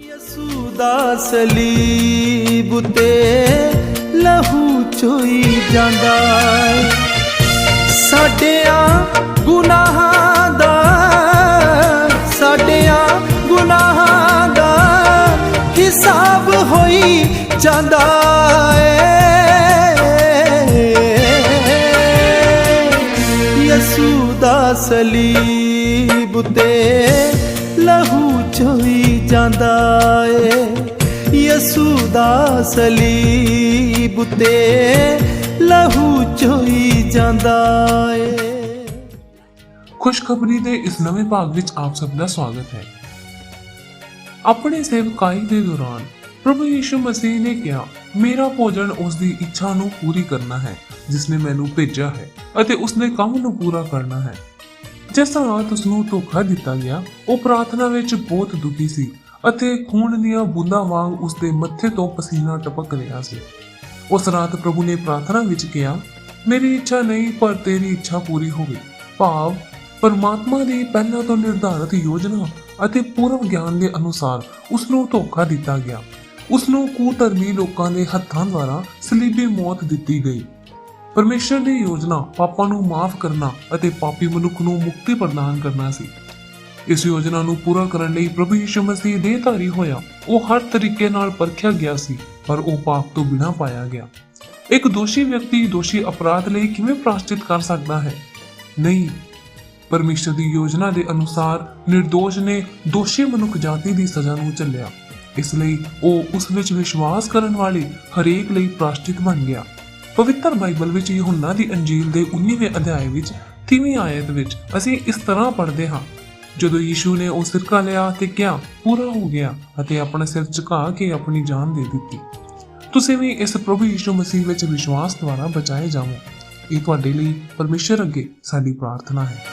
ਯਸੂ ਦਾ ਸਲੀਬ ਤੇ ਲਹੂ ਚੋਈ ਜਾਂਦਾ ਸਾਡਿਆਂ ਗੁਨਾਹਾਂ ਦਾ, ਸਾਡਿਆਂ ਗੁਨਾਹਾਂ ਦਾ ਹਿਸਾਬ ਹੋਈ ਜਾਂਦਾ ਏ। ਯਸੂ ਦਾ ਸਲੀਬ ਤੇ ਲਹੂ ਚੋਈ ਜਾਂਦਾ ਏ। ਯਸੂ ਦਾ ਸਲੀਬ ਤੇ ਲਹੂ ਚੋਈ ਜਾਂਦਾ ਏ। ਖੁਸ਼ਖਬਰੀ ਦੇ ਇਸ ਨਵੇਂ ਭਾਗ ਵਿੱਚ ਆਪ ਸਭ ਦਾ ਸਵਾਗਤ ਹੈ। ਆਪਣੇ ਸੇਵਕਾਈ ਦੇ ਦੌਰਾਨ ਪ੍ਰਭੂ ਯੀਸ਼ੂ ਮਸੀਹ ਨੇ ਕਿਹਾ, ਮੇਰਾ ਭੋਜਨ ਉਸ ਦੀ ਇੱਛਾ ਨੂੰ ਪੂਰੀ ਕਰਨਾ ਹੈ, ਜਿਸ ਨੇ ਮੈਨੂੰ ਭੇਜਿਆ ਹੈ ਅਤੇ ਉਸ ਨੇ ਕੰਮ ਨੂੰ ਪੂਰਾ ਕਰਨਾ ਹੈ। ਜਿਸ ਰਾਤ ਉਸ ਨੂੰ ਧੋਖਾ ਦਿੱਤਾ ਗਿਆ, ਉਹ ਪ੍ਰਾਰਥਨਾ ਵਿੱਚ ਬਹੁਤ ਦੁਖੀ ਸੀ ਅਤੇ ਖੂਨ ਦੀਆਂ ਬੂੰਦਾਂ ਵਾਂਗ ਉਸ ਦੇ ਮੱਥੇ ਤੋਂ ਪਸੀਨਾ ਟਪਕ ਰਿਹਾ ਸੀ। ਉਸ ਰਾਤ ਪ੍ਰਭੂ ਨੇ ਪ੍ਰਾਰਥਨਾ ਵਿੱਚ ਕਿਹਾ, ਮੇਰੀ ਇੱਛਾ ਨਹੀਂ, ਪਰ ਤੇਰੀ ਇੱਛਾ ਪੂਰੀ ਹੋਵੇ ਭਾਵ, ਪਰਮਾਤਮਾ ਦੀ ਪਹਿਲਾਂ ਤੋਂ ਨਿਰਧਾਰਤ ਯੋਜਨਾ ਅਤੇ ਪੂਰਵ ਗਿਆਨ ਦੇ ਅਨੁਸਾਰ ਉਸ ਨੂੰ ਧੋਖਾ ਦਿੱਤਾ ਗਿਆ। ਉਸ ਨੂੰ ਕੁਧਰਮੀ ਲੋਕਾਂ ਦੇ ਹੱਥਾਂ ਦੁਆਰਾ ਸਲੀਬੀ ਮੌਤ ਦਿੱਤੀ ਗਈ। ਪਰਮੇਸ਼ਰ ਦੀ ਯੋਜਨਾ ਪਾਪਾਂ ਨੂੰ ਮਾਫ ਕਰਨਾ ਅਤੇ ਪਾਪੀ ਮਨੁੱਖ ਨੂੰ ਮੁਕਤੀ ਪ੍ਰਦਾਨ ਕਰਨਾ ਸੀ। ਇਸ ਯੋਜਨਾ ਨੂੰ ਪੂਰਾ ਕਰਨ ਲਈ ਪ੍ਰਭੂ ਯਿਸੂ ਮਸੀਹ ਦੇਹਧਾਰੀ ਹੋਇਆ, ਉਹ ਹਰ ਤਰੀਕੇ ਨਾਲ ਪਰਖਿਆ ਗਿਆ ਸੀ, ਪਰ ਉਹ ਪਾਪ ਤੋਂ ਬਿਨਾਂ ਪਾਇਆ ਗਿਆ। ਇੱਕ ਦੋਸ਼ੀ ਵਿਅਕਤੀ ਦੋਸ਼ੀ ਅਪਰਾਧ ਲਈ ਕਿਵੇਂ ਪ੍ਰਾਸ਼ਚਿਤ ਕਰ ਸਕਦਾ ਹੈ? ਨਹੀਂ। ਪਰਮੇਸ਼ਰ ਦੀ ਯੋਜਨਾ ਦੇ ਅਨੁਸਾਰ ਨਿਰਦੋਸ਼ ਨੇ ਦੋਸ਼ੀ ਮਨੁੱਖ ਜਾਤੀ ਦੀ ਸਜ਼ਾ ਨੂੰ ਝੱਲਿਆ। ਇਸ ਲਈ ਉਹ ਉਸ ਵਿੱਚ ਵਿਸ਼ਵਾਸ ਕਰਨ ਵਾਲੇ ਹਰੇਕ ਲਈ ਪ੍ਰਾਸ਼ਚਿਤ ਬਣ ਗਿਆ। ਪਵਿੱਤਰ ਬਾਈਬਲ ਵਿੱਚ ਯਹੋਨਾ ਦੀ ਅੰਜੀਲ ਦੇ 19ਵੇਂ ਅਧਿਆਏ ਵਿੱਚ 3ਵੀਂ ਆਇਤ ਵਿੱਚ ਅਸੀਂ ਇਸ ਤਰ੍ਹਾਂ ਪੜ੍ਹਦੇ ਹਾਂ। ਜਦੋਂ ਯੀਸ਼ੂ ਨੇ ਉਹ ਸਿਰਕਾ ਲਿਆ ਤੇ ਕਿਹਾ, ਪੂਰਾ ਹੋ ਗਿਆ ਅਤੇ ਆਪਣਾ ਸਿਰ ਝੁਕਾ ਕੇ ਆਪਣੀ ਜਾਨ ਦੇ ਦਿੱਤੀ। ਤੁਸੀਂ ਵੀ ਇਸ ਪ੍ਰਭੂ ਯੀਸ਼ੂ ਮਸੀਹ ਵਿੱਚ ਵਿਸ਼ਵਾਸ ਦੁਆਰਾ ਬਚਾਏ ਜਾਵੋ। ਇਹ ਤੁਹਾਡੇ ਲਈ ਪਰਮੇਸ਼ਰ ਅੱਗੇ ਸਾਡੀ ਪ੍ਰਾਰਥਨਾ ਹੈ।